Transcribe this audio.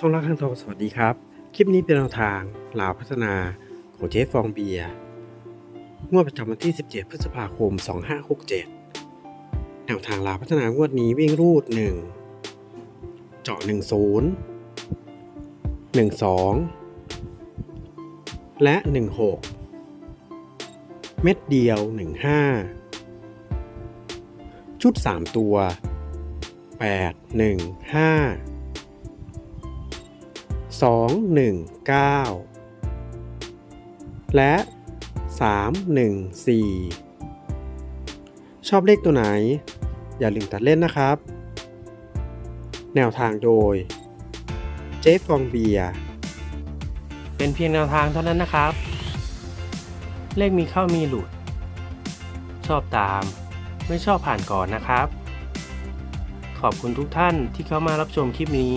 ช่องรักข้างทองสวัสดีครับ คลิปนี้เป็นแนวทางลาวพัฒนาของเจ๊ฟองเบียร์งวดประจำวันที่ 17 พฤษภาคม 2567 แนวทางลาวพัฒนางวดนี้วิ่งรูด 1 เจาะ 10 12 และ 16 เม็ดเดียว 15 ชุด 3 ตัว 8 1 5 2 1 9 และ 3 1 4 ชอบเลขตัวไหน อย่าลืมตัดเล่นนะครับ แนวทางโดย เจ๊ฟองเบีย เป็นเพียงแนวทางเท่านั้นนะครับ เลขมีเข้ามีหลุด ชอบตาม ไม่ชอบผ่านก่อนนะครับ ขอบคุณทุกท่านที่เข้ามารับชมคลิปนี้